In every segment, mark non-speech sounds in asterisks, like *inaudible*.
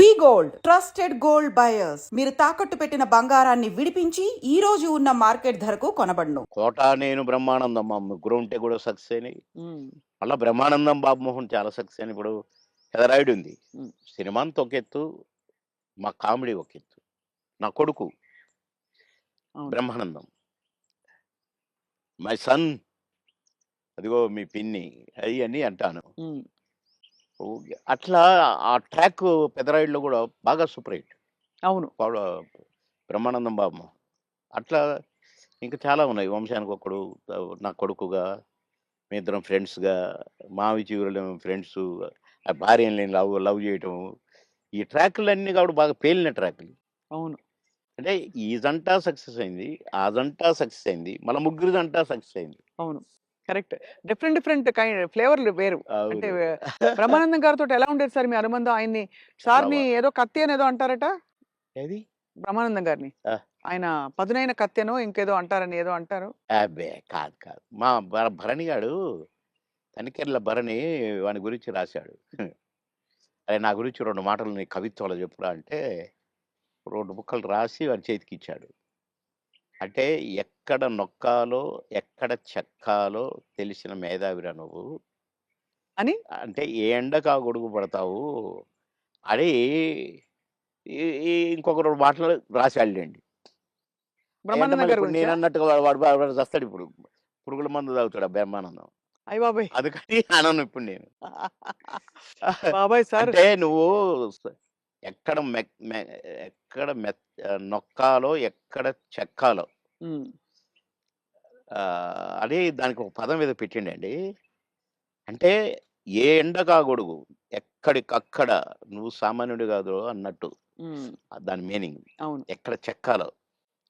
We gold trusted gold buyers. మీరు తాకట్టు పెట్టిన బంగారాన్ని విడిపించి ఈ రోజు ఉన్న మార్కెట్ ధరకు కొనబడును. కోట నేను బ్రహ్మానందం. మా ముగ్గురు ఉంటే కూడా సక్సెస్ అయినాయి. మళ్ళీ బ్రహ్మానందం బాబు మోహన్ చాలా సక్సెస్ అయిన ఇప్పుడు హెదరాయిడ్ ఉంది. మ్మ్. సినిమా అంతా ఒక ఎత్తు మా కామెడీ ఒక ఎత్తు. నా కొడుకు. బ్రహ్మానందం. మై సన్ అదిగో మీ పిన్ని అవి అని అంటాను. అట్లా ఆ ట్రాక్ పెదరాయిడ్లో కూడా బాగా సూపర్ హిట్. అవును. బ్రహ్మానందం బాబు అట్లా ఇంకా చాలా ఉన్నాయి. వంశానికి ఒకడు నా కొడుకుగా మీ ఇద్దరం ఫ్రెండ్స్గా మావి చివరిలో ఫ్రెండ్స్ ఆ భార్యని లవ్ లవ్ చేయటం. ఈ ట్రాక్లన్నీ కాబట్టి బాగా పేలిన ట్రాక్లు. అవును. అంటే ఈ జంట సక్సెస్ అయింది ఆ జంట సక్సెస్ అయింది మళ్ళీ ముగ్గురు జంట సక్సెస్ అయింది. అవును. కరెక్ట్. డిఫరెంట్ డిఫరెంట్ కైండ్ ఫ్లేవర్లు వేరు. అంటే. బ్రహ్మానందం గారితో ఎలా ఉండేది సార్ మీ అనుబంధం? ఆయన్ని సార్ని ఏదో కత్తి అని ఏదో అంటారట? ఏది? బ్రహ్మానందం గారిని. ఆయన పదునైన కత్తెనో ఇంకేదో అంటారని ఏదో అంటారు. అబ్బే! కాదు కాదు. మా భర- భరణి గాడు తనికెర్ల భరణి వాని గురించి రాశాడు. అదే నా గురించి రెండు మాటలు నీ కవిత్వాలు చెప్పురా అంటే రెండు ముక్కలు రాసి వాని చేతికి ఇచ్చాడు అంటే ఎక్కడ నొక్కాలో ఎక్కడ చెక్కాలో తెలిసిన మేధావిరా నువ్వు. అని? అంటే ఏ ఎండకా గొడుగు పడతావు అని ఈ- ఈ ఇంకొక రెండు మాటలు రాసి బ్రహ్మానందం గారి నేను గురించి? అన్నట్టుగా వాడు వాడు వాడు వాడు చస్తాడు ఇప్పుడు. పురుగుల మందు తాగుతాడు ఆ బ్రహ్మానందం. అయ్య బాబాయ్! అందుకని అనను ఇప్పుడు నేను. బాబాయ్ సార్ అంటే నువ్వు స- ఎక్కడ మె- మె- ఎక్కడ మె- నొక్కాలో ఎక్కడ చెక్కాలో. అది దానికి ఒక పదం మీద పెట్టిండండి. అంటే ఏ ఎండకా గొడుగు ఎక్కడికక్కడ నువ్వు సామాన్యుడు కాదు అన్నట్టు. దాని మీనింగ్. అవును. ఎక్కడ చెక్కాలో.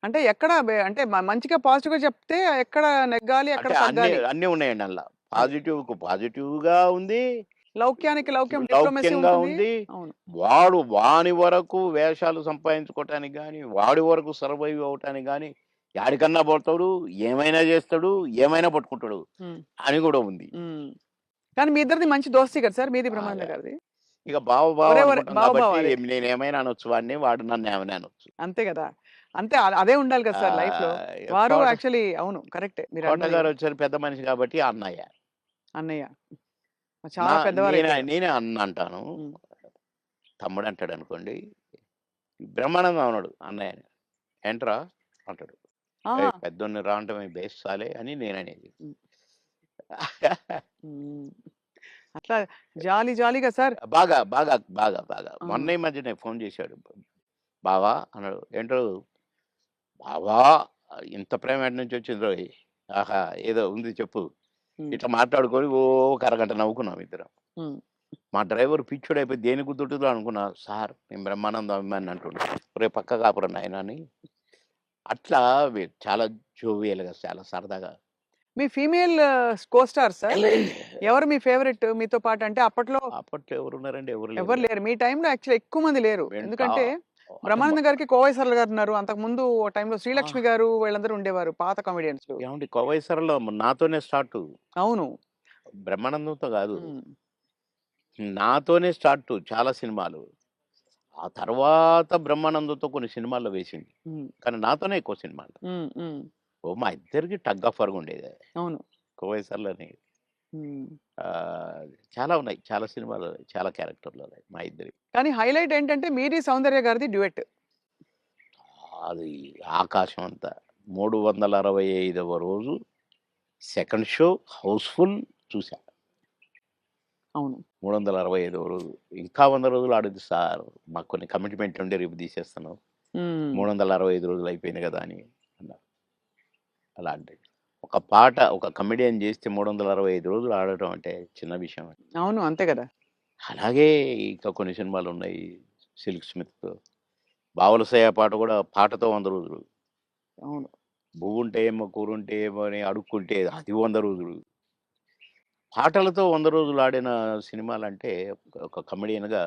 అంటే ఎక్కడ అంటే మంచిగా పాజిటివ్గా చెప్తే ఎక్కడ నెగ్గాలి అన్ని ఉన్నాయండి అందులో. పాజిటివ్ పాజిటివ్గా ఉంది లౌక్యానికి లౌక్యం లౌక్యంగా ఉంది. వాడు వాని వరకు వేషాలు సంపాదించుకోవటానికి కానీ వాడి వరకు సర్వైవ్ అవటానికి కానీ యాడికన్నా పోతాడు ఏమైనా చేస్తాడు ఏమైనా పట్టుకుంటాడు అని కూడా ఉంది. కానీ మీ ఇద్దరిది మంచి దోస్తి కదా సార్ మీది బ్రహ్మానంద ఆ, గారిది? ఇక బావ బావ ఒరే ఒరే, అనుకుంటాం బావ బావ కాబట్టి అదే. నేను ఏమైనా అనొచ్చు వాడిని వాడు నన్ను ఏమైనా అనొచ్చు. అంతే కదా. అంతే అదే ఉండాలి కదా సార్ లైఫ్లో వారు యాక్చువల్లీ అవును కరెక్టే. మీరు గారు వచ్చారు పెద్ద మనిషి కాబట్టి అన్నయ్య. అన్నయ్య. చాలా నా- పెద్దవారు నేనే అయిపోయారు. నేనే అన్న అంటాను ఉమ్. తమ్ముడు అంటాడు అనుకోండి బ్రహ్మానందం అన్నాడు అన్నయ్య అని. ఏంట్రా అంటాడు ఆహా. "ఏయ్, పెద్దోన్ని రావటమే బేస్ట్ చాలే అని నేను అనేది ఉమ్. ఉమ్. అట్లా జాలి జాలీగా సార్ బాగా బాగా బాగా బాగా ఆ. మొన్న ఈ మధ్యనే ఫోన్ చేశాడు బావా అన్నాడు ఏంటో బావా ఇంత ప్రేమ ఎక్కడి నుంచి వచ్చింది రోయ్ ఆహా ఏదో ఉంది చెప్పు. ఇట్లా మాట్లాడుకొని ఓ ఒక అరగంట నవ్వుకున్నాం ఇద్దరం. మా డ్రైవర్ పిచ్చుడు అయిపోయి దేని గుర్తుంటుందో అనుకున్నా సార్ మేము బ్రహ్మానందం అభిమాని అంటుండే. రే పక్క కాపురం ఆయన అని. అట్లా చాలా జోవియల్గా చాలా సరదాగా. మీ ఫీమేల్ కో స్టార్ సార్? ఎవరు మీ ఫేవరెట్ మీతో పాటు? అంటే అప్పట్లో అప్పట్లో ఎవరు ఉన్నారండి? ఎవరు ఎవరు లేరు. మీ టైంలో యాక్చువల్లీ ఎక్కువ మంది లేరు. ఎందుకంటే బ్రహ్మానంద గారికి కోవైసర్ల గారు ఉన్నారు. అంతకు ముందు టైంలో శ్రీలక్ష్మి గారు వీళ్ళందరూ ఉండేవారు పాత కామెడియన్స్ ఏమండి? కోవైసరలో నాతోనే స్టార్ట్. అవును. బ్రహ్మానందంతో కాదు. నాతోనే స్టార్ట్ చాలా సినిమాలు. ఆ తర్వాత బ్రహ్మానందంతో కొన్ని సినిమాల్లో వేసింది. కానీ నాతోనే ఎక్కువ సినిమాలు. ఓ మా ఇద్దరికి టగ్ ఆఫ్ వరకు ఉండేది. అవును. కోవైసర్లోని ఆ, చాలా ఉన్నాయి. చాలా సినిమాలు చాలా క్యారెక్టర్లు ఉన్నాయి మా ఇద్దరి. కానీ హైలైట్ ఏంటంటే మీది సౌందర్య గారిది డ్యూయట్. అది ఆకాశం అంతా. మూడు వందల అరవై ఐదవ రోజు సెకండ్ షో హౌస్ఫుల్ చూసా అవును. మూడు వందల అరవై ఐదవ రోజు. ఇంకా వంద రోజులు ఆడుద్ది సార్. మాకు కొన్ని కమిట్మెంట్ ఉండి రేపు తీసేస్తాను ఉమ్. మూడు వందల అరవై ఐదు రోజులు అయిపోయింది కదా అని అన్నారు. అలాంటి ఒక పాట ఒక కమెడియన్ చేస్తే మూడు వందల అరవై ఐదు రోజులు ఆడటం అంటే చిన్న విషయం అవును. అంతే కదా! అలాగే ఇంకా కొన్ని సినిమాలు ఉన్నాయి సిల్క్ స్మిత్తో. బావలసయ్య పాట కూడా పాటతో వంద రోజులు. అవును. పువ్వుంటే ఏమో కూరుంటే ఏమో అని అడుక్కుంటే అది వంద రోజులు. పాటలతో వంద రోజులు ఆడిన సినిమాలు అంటే ఒక కమెడియన్గా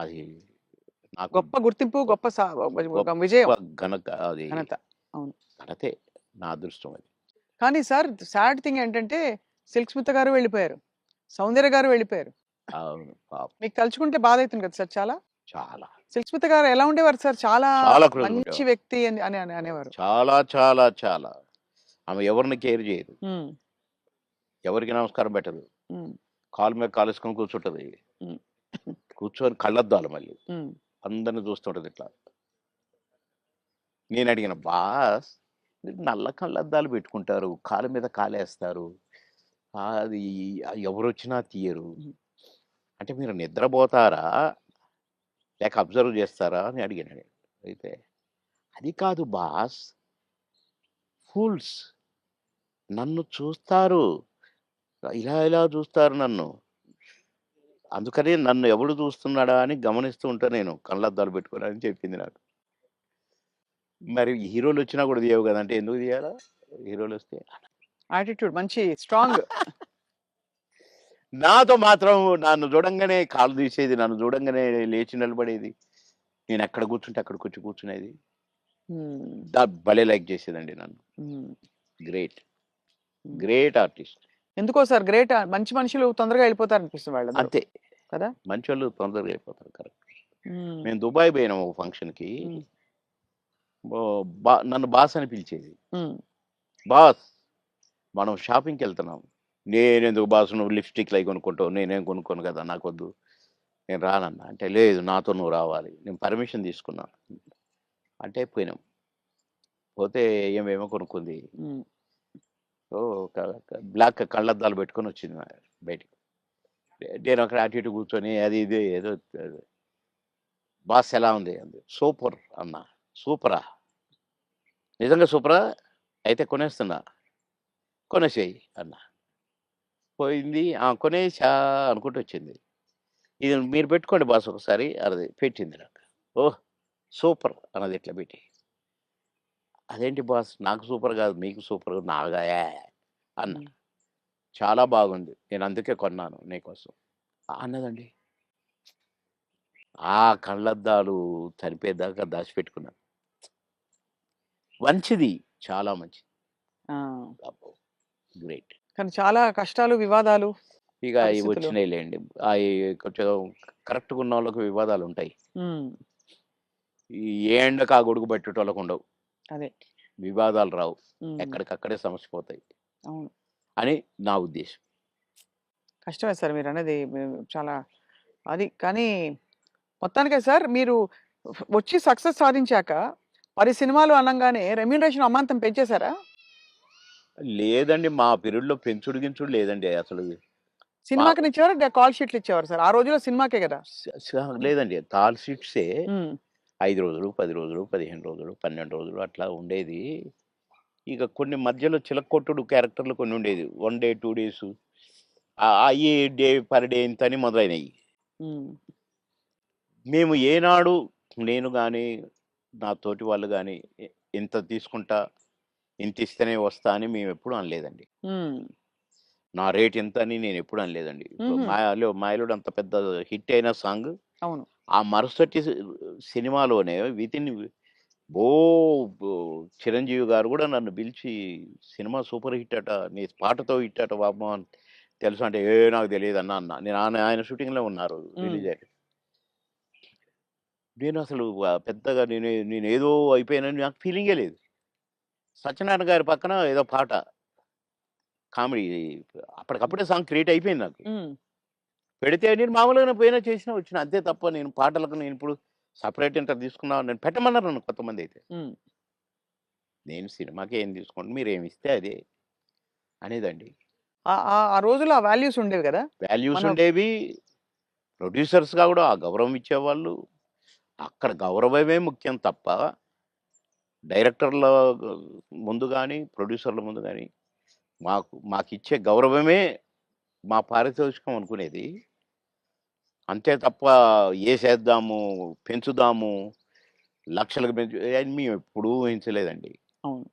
అది నాకు గొప్ప గుర్తింపు గొప్ప విజయం. ఘనత అది. ఘనత. అవును. ఘనతే నా అదృష్టం అది. కానీ సార్ సాడ్ థింగ్ ఏంటంటే సిల్క్ స్మిత గారు వెళ్ళిపోయారు. సౌందర్య గారు వెళ్ళిపోయారు. అవును. పాపం. మీకు తలుచుకుంటే బాధ అవుతుంది కదా సార్ చాలా? చాలా. సిల్క్ స్మిత గారు ఎలా ఉండేవారు సార్? చాలా మంచి. వ్యక్తి అని అని అని అనేవారు. చాలా చాలా చాలా. ఆమె ఎవరిని కేర్ చేయదు. ఉమ్, ఎవరికి నమస్కారం పెట్టదు. ఉమ్, కాలు మీద కాలేసుకొని కూర్చుంటది. ఉమ్. కూర్చొని కళ్ళద్దాలు మళ్ళీ. ఉమ్, అందరిని చూస్తుంటది ఇట్లా. నేను అడిగిన బాస్ నల్ల కళ్ళద్దాలు పెట్టుకుంటారు. కాలు మీద కాలేస్తారు. అది ఎవరు వచ్చినా తీయరు అంటే మీరు నిద్రపోతారా? లేక అబ్జర్వ్ చేస్తారా? అని అడిగాను. అయితే అది కాదు బాస్. ఫూల్స్. నన్ను చూస్తారు. ఇలా ఇలా చూస్తారు నన్ను? అందుకని నన్ను ఎవడు చూస్తున్నాడా అని గమనిస్తూ ఉంటా నేను. కళ్ళద్దాలు పెట్టుకుని అని చెప్పింది నాకు. మరి హీరోలు వచ్చినా కూడా తీయవు కదా! అంటే ఎందుకు తీయాలా? హీరోలు వస్తే యాటిట్యూడ్ మంచి స్ట్రాంగ్ నాతో మాత్రం నన్ను చూడంగానే కాలు తీసేది నన్ను చూడంగానే లేచి నిలబడేది. నేను ఎక్కడ కూర్చుంటే అక్కడ కూర్చు కూర్చునేది భలే లైక్ చేసేదండి నన్ను. గ్రేట్. Great artist. ఎందుకో సార్ గ్రేట్ మంచి మనుషులు తొందరగా వెళ్ళిపోతారు అనిపిస్తుంది వాళ్ళు అంతే. కదా? మంచి వాళ్ళు తొందరగా అయిపోతారు కరెక్ట్. మేము దుబాయ్ పోయినాం ఒక ఫంక్షన్కి. నన్ను బాస్ అని పిలిచేది. బాస్ మనం షాపింగ్కి వెళ్తున్నాం. నేనెందుకు బాస్ నువ్వు లిప్స్టిక్ అవి కొనుక్కుంటావు? నేనేం కొనుక్కోను కదా నాకు వద్దు నేను రానన్నా. అంటే లేదు నాతో నువ్వు రావాలి. నేను పర్మిషన్ తీసుకున్నా. అంటే పోయినాం. పోతే ఏమేమో కొనుక్కుంది. ఓ బ్లాక్ కళ్ళద్దాలు పెట్టుకొని వచ్చింది బయటికి. నేను అక్కడ అటు ఇటు కూర్చొని అది ఇది ఏదో. బాస్ ఎలా ఉంది? అంది. సూపర్ అన్న. సూపరా. నిజంగా సూపరా? అయితే కొనేస్తున్నా. కొనేసేయి అన్న. పోయింది. ఆ కొనేసా అనుకుంటూ వచ్చింది. ఇది మీరు పెట్టుకోండి బాస్ ఒకసారి. అది పెట్టింది నాకు. ఓ సూపర్ అన్నది ఇట్లా పెట్టి. అదేంటి బాస్? నాకు సూపర్ కాదు. మీకు సూపర్ నాగా అన్న. చాలా బాగుంది. నేను అందుకే కొన్నాను నీకోసం అన్నదండి. ఆ కళ్ళద్దాలు చనిపోయేదాకా దాచిపెట్టుకున్నాను. మంచిది. చాలా మంచిది. గ్రేట్. కానీ చాలా కష్టాలు వివాదాలు ఇక ఇవి పరిస్థితులు. వచ్చినాయిలేండి. అవి కొంచెం కరెక్ట్గా ఉన్న వాళ్ళకి వివాదాలు ఉంటాయి. ఏ ఎండకు ఆ గొడుగు పెట్టేటోళ్ళకు ఉండవు. అదే. వివాదాలు రావు. ఎక్కడికక్కడే సమస్య పోతాయి. అవును. అని నా ఉద్దేశం. కష్టమే సార్ మీరు అనేది చాలా అది. కానీ మొత్తానికే సార్ మీరు వచ్చి సక్సెస్ సాధించాక పది సినిమాలు అనగానే రెమ్యూనరేషన్ అమాంతం పెంచేశారా? లేదండి మా పీరియడ్లో పెంచుడు గించుడు లేదండి అసలు. సినిమాకి ఇచ్చేవారు కాల్ షీట్లు ఇచ్చేవారు సార్. ఆ రోజుల్లో సినిమాకే కదా. లేదండి. సీట్సే ఉమ్, ఐదు రోజులు పది రోజులు పదిహేను రోజులు పన్నెండు రోజులు అట్లా ఉండేది. ఇక కొన్ని మధ్యలో చిలకొట్టుడు క్యారెక్టర్లు కొన్ని ఉండేది. One day two days. అయ్యి డే పర్ డే ఇంత అని మొదలైనవి మేము ఏనాడు నేను కానీ నా తోటి వాళ్ళు కానీ ఇంత తీసుకుంటా ఇంత ఇస్తేనే వస్తా అని మేము ఎప్పుడు అనలేదండి. నా రేట్ ఎంత అని నేను ఎప్పుడు అనలేదండి. మాయలో మాయలుడు అంత పెద్ద హిట్ అయిన సాంగ్ అవును. ఆ మరుసటి సినిమాలోనే వితిన్ ఓ ఓ చిరంజీవి గారు కూడా నన్ను పిలిచి సినిమా సూపర్ హిట్ అట నీ పాటతో హిట్ అట బాబు తెలుసు అంటే ఏ నాకు తెలియదు అన్న అన్న. నేను ఆయన షూటింగ్లో ఉన్నారు రిలీజ్ అయ్యారు నేను అసలు పెద్దగా నేను నేను ఏదో అయిపోయానని నాకు ఫీలింగే లేదు. సత్యనారాయణ గారి పక్కన ఏదో పాట కామెడీ అప్పటికప్పుడే సాంగ్ క్రియేట్ అయిపోయింది నాకు. పెడితే నేను మామూలుగానే పోయినా చేసినా వచ్చిన అంతే తప్ప నేను పాటలకు నేను ఇప్పుడు సపరేట్ ఇంటర్ తీసుకున్నా నేను పెట్టమన్నారు నన్ను కొంతమంది అయితే. నేను సినిమాకి ఏం తీసుకోండి మీరు ఏమి ఇస్తే అదే అనేదండి. ఆ- ఆ ఆ రోజుల్లో ఆ వాల్యూస్ ఉండేవి కదా? వాల్యూస్ ఉండేవి. ప్రొడ్యూసర్స్గా కూడా ఆ గౌరవం ఇచ్చేవాళ్ళు. అక్కడ గౌరవమే ముఖ్యం తప్ప డైరెక్టర్ల ముందు కానీ ప్రొడ్యూసర్ల ముందు కానీ మాకు మాకు ఇచ్చే గౌరవమే మా పారితోషికం అనుకునేది. అంతే తప్ప వేసేద్దాము పెంచుదాము లక్షలకు పెంచు అని మేము ఎప్పుడూ ఊహించలేదండి. అవును.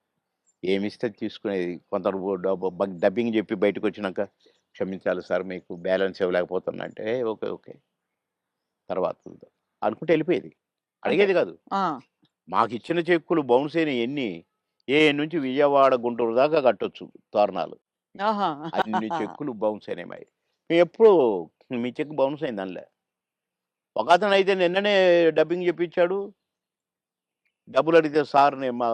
ఏమిస్తే తీసుకునేది. కొందరు బ- డబ్బింగ్ చెప్పి బయటకు వచ్చినాక క్షమించాలి సార్ మీకు బ్యాలెన్స్ ఇవ్వలేకపోతున్నా అంటే "ఏ, ఓకే ఓకే. తర్వాత చూద్దాం." అనుకుంటే వెళ్ళిపోయేది. అడిగేది కాదు. మాకు ఇచ్చిన చెక్కులు బౌన్స్ అయిన ఎన్ని ఏ నుంచి విజయవాడ గుంటూరు దాకా కట్టొచ్చు తోరణాలు. అన్ని *laughs* చెక్కులు బౌన్స్ అయినాయి మావి. మేము ఎప్పుడు మీ చెక్ బౌన్స్ అయింది అందులో ఒక అతను అయితే నిన్ననే డబ్బింగ్ చెప్పించాడు. డబ్బులు అడిగితే సార్ నేను మా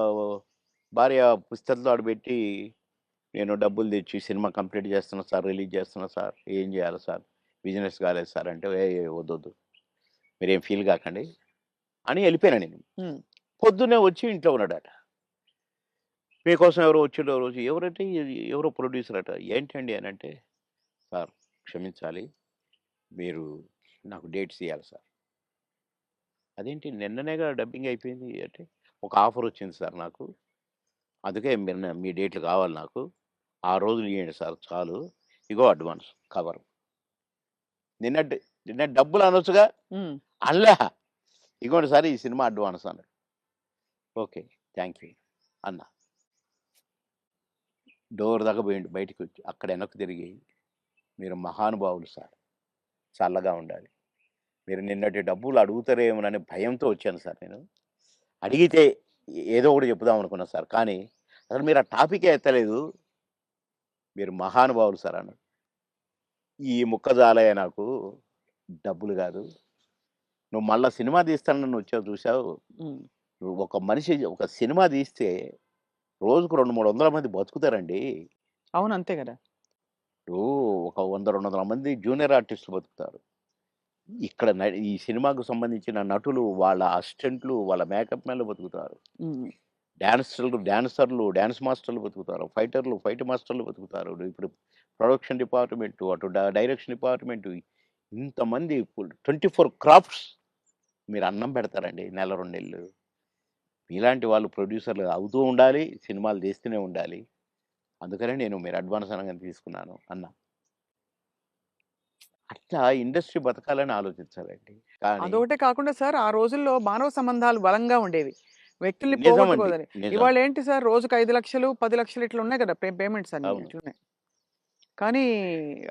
భార్య పుస్తకంతో ఆడబెట్టి నేను డబ్బులు తెచ్చి సినిమా కంప్లీట్ చేస్తున్నా సార్ రిలీజ్ చేస్తున్నా సార్ ఏం చేయాలి సార్ బిజినెస్ కాలేదు సార్ అంటే ఏ ఏ, వద్దు వద్దు మీరేం ఫీల్ కాకండి. అని వెళ్ళిపోయాను నేను. ఉమ్, పొద్దున్నే వచ్చి ఇంట్లో ఉన్నాడట. మీకోసం ఎవరో వచ్చిండో రోజు ఎవరంటే ఎవరో ప్రొడ్యూసర్ అట. ఏంటండి? అని అంటే సార్ క్షమించాలి. మీరు నాకు డేట్స్ ఇవ్వాలి సార్. అదేంటి? నిన్ననేగా డబ్బింగ్ అయిపోయింది అంటే ఒక ఆఫర్ వచ్చింది సార్ నాకు. అందుకే మీరు మీ డేట్లు కావాలి నాకు. ఆ రోజులు ఇవ్వండి సార్ చాలు. ఇగో అడ్వాన్స్ కవర్. నిన్న డ- నిన్న డబ్బులు అనొచ్చుగా? అల్లా ఇగోండి సార్ ఈ సినిమా అడ్వాన్స్ అన్నాడు. ఓకే థ్యాంక్ యూ అన్న. డోర్ దాకా పోయిండు బయటికి వచ్చి అక్కడ వెనక్కి తిరిగి మీరు మహానుభావులు సార్ చల్లగా ఉండాలి. మీరు నిన్నటి డబ్బులు అడుగుతారేమోనని భయంతో వచ్చాను సార్ నేను. అడిగితే ఏదో ఒకటి చెప్పుదాం అనుకున్నా సార్ కానీ అసలు మీరు ఆ టాపికే ఎత్తలేదు. మీరు మహానుభావులు సార్ అన్నాడు. ఈ ముక్కజాలయ నాకు డబ్బులు కాదు. నువ్వు మళ్ళా సినిమా తీస్తానని వచ్చావు చూసావు నువ్వు ఒక మనిషి ఒక సినిమా తీస్తే రోజుకు రెండు మూడు వందల మంది బతుకుతారండి. అవును. అంతే కదా. ఇప్పుడు ఒక వంద రెండు వందల మంది జూనియర్ ఆర్టిస్టులు బతుకుతారు. ఇక్కడ ఈ సినిమాకు సంబంధించిన నటులు వాళ్ళ అసిస్టెంట్లు వాళ్ళ మేకప్ మ్యాన్లు బతుకుతారు. డాన్సర్లు డాన్సర్లు డాన్స్ మాస్టర్లు బతుకుతారు. ఫైటర్లు ఫైట్ మాస్టర్లు బతుకుతారు. ఇప్పుడు ప్రొడక్షన్ డిపార్ట్మెంట్ అటు డ- డైరెక్షన్ డిపార్ట్మెంట్ ఇంతమంది ట్వంటీ ఫోర్ క్రాఫ్ట్స్ మీరు అన్నం పెడతారండి నెల రెండు నెలలు మీలాంటి వాళ్ళు ప్రొడ్యూసర్లు అవుతూ ఉండాలి సినిమాలు తీస్తూనే ఉండాలి. అందుకనే నేను మీరు అడ్వాన్స్ అనగానే తీసుకున్నాను అన్న. అట్లా ఇండస్ట్రీ బతకాలని ఆలోచించాలండి. అదొకటే కాకుండా సార్ ఆ రోజుల్లో మానవ సంబంధాలు బలంగా ఉండేవి. వ్యక్తుల్ని పోగొట్టుకోదని. ఇవాళ ఏంటి సార్ రోజుకి ఐదు లక్షలు పది లక్షలు ఇట్లా ఉన్నాయి కదా పేమెంట్స్ అన్ని. ఇట్లున్నాయి. కానీ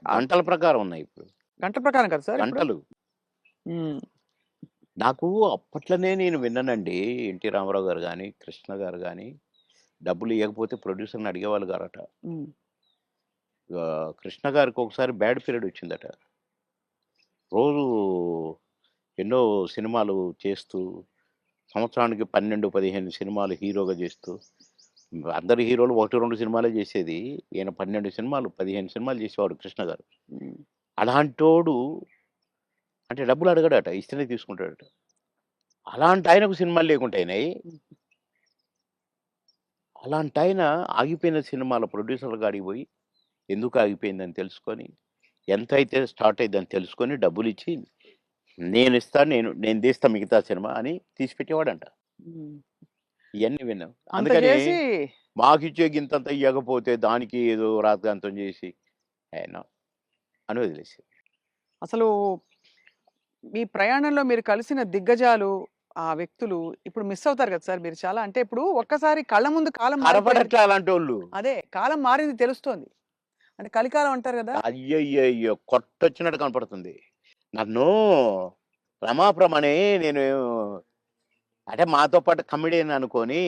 ఆ గంటల ప్రకారం ఉన్నాయి ఇప్పుడు. గంట ప్రకారం కదా సార్ గంటలు. నాకు అప్పట్లోనే నేను విన్నానండి ఎన్టీ రామారావు గారు కానీ కృష్ణ గారు కానీ డబ్బులు ఇవ్వకపోతే ప్రొడ్యూసర్ని అడిగేవాళ్ళు గారట. కృష్ణ గారికి ఒకసారి బ్యాడ్ పీరియడ్ వచ్చిందట. రోజు ఎన్నో సినిమాలు చేస్తూ సంవత్సరానికి పన్నెండు పదిహేను సినిమాలు హీరోగా చేస్తూ అందరు హీరోలు ఒకటి రెండు సినిమాలే చేసేది. ఈయన పన్నెండు సినిమాలు పదిహేను సినిమాలు చేసేవాడు కృష్ణ గారు. అలాంటోడు అంటే డబ్బులు అడగడట ఇస్తేనే తీసుకుంటాడట. అలాంటి ఆయనకు సినిమాలు లేకుంటాయినాయి అలాంటి ఆయన ఆగిపోయిన సినిమాల ప్రొడ్యూసర్ గాడికి పోయి ఎందుకు ఆగిపోయిందని తెలుసుకొని ఎంత అయితే స్టార్ట్ అయిందని తెలుసుకొని డబ్బులు ఇచ్చి నేను ఇస్తాను నేను నేను తీస్తా మిగతా సినిమా అని తీసి పెట్టేవాడంట. ఉమ్. ఇవన్నీ విన్నాం. అందుకని ఇచ్చే గింతంత ఇవ్వకపోతే దానికి ఏదో రాతగాంతం చేసి ఆయన అని వదిలేసి అసలు మీ ప్రయాణంలో మీరు కలిసిన దిగ్గజాలు ఆ వ్యక్తులు ఇప్పుడు మిస్ అవుతారు కదా సార్ మీరు చాలా. అంటే ఇప్పుడు ఒక్కసారి కళ్ళ ముందు కాలం అలాంటి వాళ్ళు అదే కాలం మారింది తెలుస్తోంది. అంటే కలికాలం అంటారు కదా. అయ్యయ్యో కొట్టొచ్చినట్టు కనపడుతుంది. నన్ను రమాప్రమనే నేను అంటే మాతో పాటు కమిడియన్ అనుకొని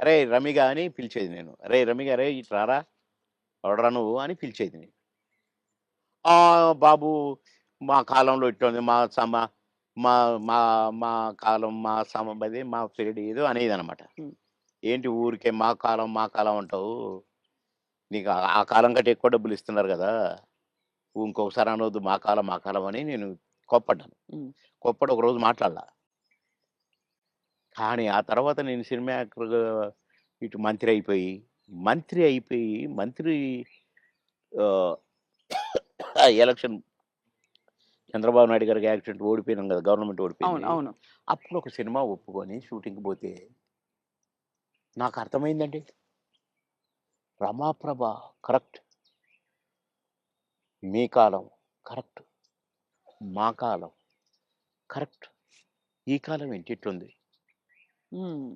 అరే రమిగా అని పిలిచేది నేను. అరే రమిగా అరే ఇటు రారా? ఎవడరా నువ్వు? అని పిలిచేది నేను. "ఆ, బాబు మా కాలంలో ఇట్లుంది. మా సమ మా మా మా కాలం మా సమది మా పీరియడ్ ఏదో అనేది అనమాట. ఏంటి ఊరికే మా కాలం మా కాలం అంటావు? నీకు ఆ- కాలం కంటే ఎక్కువ డబ్బులు ఇస్తున్నారు కదా? ఇంకొకసారి అనవద్దు మా కాలం మా కాలం అని నేను కోప్పడ్డాను. కోప్పడి ఒక రోజు మాట్లాడలా. కానీ ఆ తర్వాత నేను సినిమా యాక్టర్గా ఇటు మంత్రి అయిపోయి మంత్రి అయిపోయి మంత్రి ఎలక్షన్ చంద్రబాబు నాయుడు గారికి యాక్సిడెంట్ ఓడిపోయినాం కదా గవర్నమెంట్ అవును ఓడిపోయింది. అవును అప్పుడు ఒక సినిమా ఒప్పుకొని షూటింగ్కి పోతే నాకు అర్థమైందండి. రమాప్రభ కరెక్ట్. మీ కాలం కరెక్ట్. మా కాలం కరెక్ట్. ఈ కాలం ఏంటి ఇట్లుంది? ఉమ్,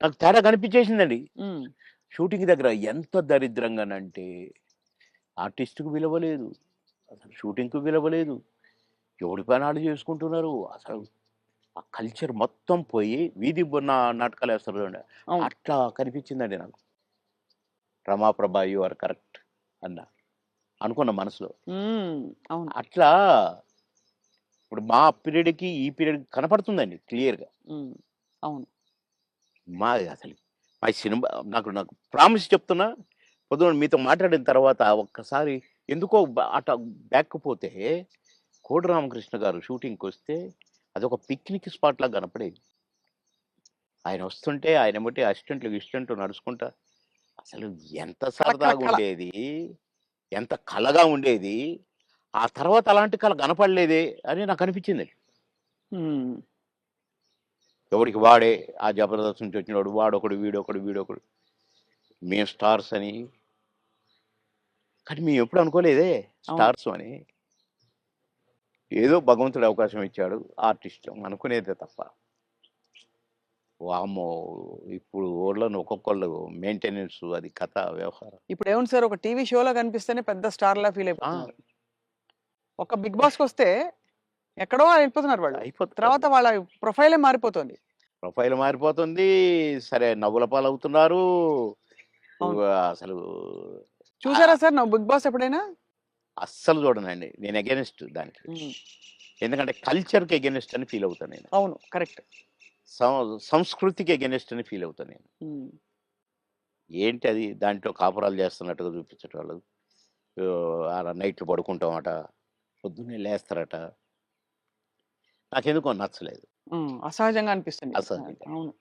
నాకు తేడా కనిపించేసిందండి. ఉమ్, షూటింగ్ దగ్గర ఎంత దరిద్రంగానంటే ఆర్టిస్ట్కు విలువ లేదు. అసలు షూటింగ్కు విలువ లేదు ఎవడి పనాలు చేసుకుంటున్నారు? అసలు ఆ కల్చర్ మొత్తం పోయి వీధి బొన్న నాటకాలు వేస్తారు చూడండి అట్లా కనిపించిందండి నాకు. రమాప్రభ యు ఆర్ కరెక్ట్ అన్న. అనుకున్న మనసులో. అట్లా ఇప్పుడు మా పీరియడ్కి ఈ పీరియడ్ కనపడుతుందండి క్లియర్గా. అవును. మా అసలు మా సినిమా నాకు నాకు ప్రామిస్ చెప్తున్నా. పొద్దున మీతో మాట్లాడిన తర్వాత ఒక్కసారి ఎందుకో అట బ్యాక్ పోతే కోడి రామకృష్ణ గారు షూటింగ్కి వస్తే అదొక పిక్నిక్ స్పాట్ లాగా కనపడేది. ఆయన వస్తుంటే ఆయన బట్టి అసిస్టెంట్లు ఇస్టెంట్లు నడుచుకుంటా అసలు ఎంత సరదాగా. ఉండేది ఎంత కలగా ఉండేది ఆ తర్వాత అలాంటి కళ కనపడలేదే అని నాకు అనిపించింది. ఎవరికి వాడే ఆ జబర్దస్త్ నుంచి వచ్చినవాడు వాడొకడు వీడొకడు వీడొకడు. మేము స్టార్స్ అని కానీ మేము ఎప్పుడు అనుకోలేదే స్టార్స్ అని. ఏదో భగవంతుడు అవకాశం ఇచ్చాడు ఆర్టిస్ట్ అనుకునేదే తప్ప. వామ్మో ఇప్పుడు ఊళ్ళో ఒక్కొక్కళ్ళు మెయింటెనెన్స్ అది కథ వ్యవహారం. ఇప్పుడు ఏముంది సార్ ఒక టీవీ షోలో కనిపిస్తేనే పెద్ద స్టార్ లా ఫీల్ అయిపోతున్నారు. ఒక బిగ్ బాస్కి వస్తే ఎక్కడో వెళ్ళిపోతున్నారు వాళ్ళు. అయిపోతుంది తర్వాత వాళ్ళ ప్రొఫైలే మారిపోతుంది. ప్రొఫైల్ మారిపోతుంది సరే నవ్వుల పాలవుతున్నారు. అసలు చూసారా సార్? నా బిగ్ బాస్ ఎప్పుడైనా? అస్సలు చూడనండి. నేను అగెనిస్ట్ దానికి. ఎందుకంటే కల్చర్కి అగెనిస్ట్ అని ఫీల్ అవుతాను నేను. అవును. కరెక్ట్. సంస్కృతికి అగెనిస్ట్ అని ఫీల్ అవుతాను నేను. ఏంటి అది? దాంట్లో కాపురాలు చేస్తున్నట్టుగా చూపించటం వాళ్ళు అలా నైట్లు పడుకుంటామట. పొద్దున్నే లేస్తారట. నాకెందుకో నచ్చలేదు. అసహజంగా అనిపిస్తుంది. అసహజంగా. అవును.